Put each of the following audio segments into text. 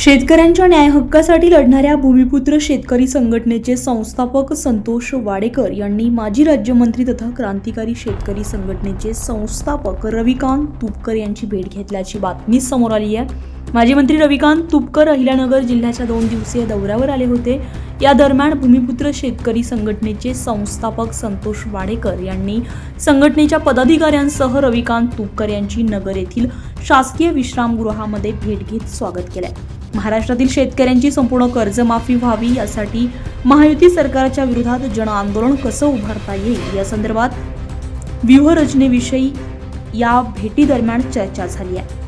शेतकऱ्यांच्या न्याय हक्कासाठी लढणाऱ्या भूमिपुत्र शेतकरी संघटनेचे संस्थापक संतोष वाडेकर यांनी माजी राज्यमंत्री तथा क्रांतिकारी शेतकरी संघटनेचे संस्थापक रविकांत तुपकर यांची भेट घेतल्याची बातमी समोर आली आहे. माजी मंत्री रविकांत तुपकर अहिल्यानगर जिल्ह्याच्या दोन दिवसीय दौऱ्यावर आले होते. या दरम्यान भूमिपुत्र शेतकरी संघटनेचे संस्थापक संतोष वाडेकर यांनी संघटनेच्या पदाधिकाऱ्यांसह रविकांत तुपकर यांची नगर येथील शासकीय विश्रामगृहामध्ये भेट घेत स्वागत केलं महाराष्ट्रातील शेतकऱ्यांची संपूर्ण कर्जमाफी व्हावी यासाठी महायुती सरकारच्या विरोधात जन आंदोलन कसं उभारता येईल? या संदर्भात व्यूहरचनेविषयी या भेटीदरम्यान चर्चा झाली आहे.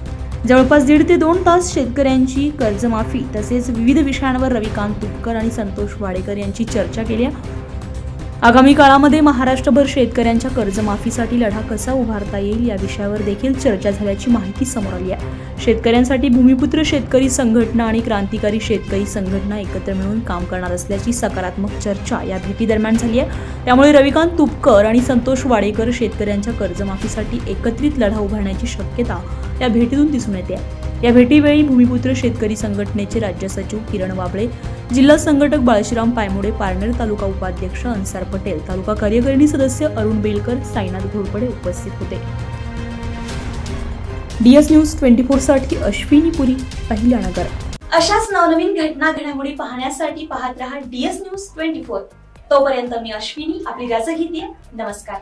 जवळपास दीड ते दोन तास शेतकऱ्यांची कर्जमाफी तसेच विविध विषयांवर रविकांत तुपकर आणि संतोष वाडेकर यांची चर्चा केली आहे. आगामी काळामध्ये महाराष्ट्रभर शेतकऱ्यांच्या कर्जमाफीसाठी लढा कसा उभारता येईल या विषयावर देखील चर्चा झाल्याची माहिती समोर आली आहे. शेतकऱ्यांसाठी भूमिपुत्र शेतकरी संघटना आणि क्रांतिकारी शेतकरी संघटना एकत्र मिळून काम करणार असल्याची सकारात्मक चर्चा या भेटीदरम्यान झाली आहे. त्यामुळे रविकांत तुपकर आणि संतोष वाडेकर शेतकऱ्यांच्या कर्जमाफीसाठी एकत्रित लढा उभारण्याची शक्यता या भेटीतून दिसून येते या भेटीवेळी भूमिपुत्र शेतकरी संघटनेचे राज्य सचिव किरण वाबळे जिल्हा संघटक बाळशीराम पायमुडे पारनेर तालुका उपाध्यक्ष अन्सार पटेल तालुका कार्यकारिणी सदस्य अरुण बेलकर साईनाथ घोरपडे उपस्थित होते. डीएस न्यूज ट्वेंटी फोरसाठी अश्विनी पुरी अहिल्यानगर अशाच नवनवीन घटना घडामोडी पाहण्यासाठी पाहत रहा डीएस न्यूज ट्वेंटी फोर. तोपर्यंत मी अश्विनी आपली रजा घेते. नमस्कार.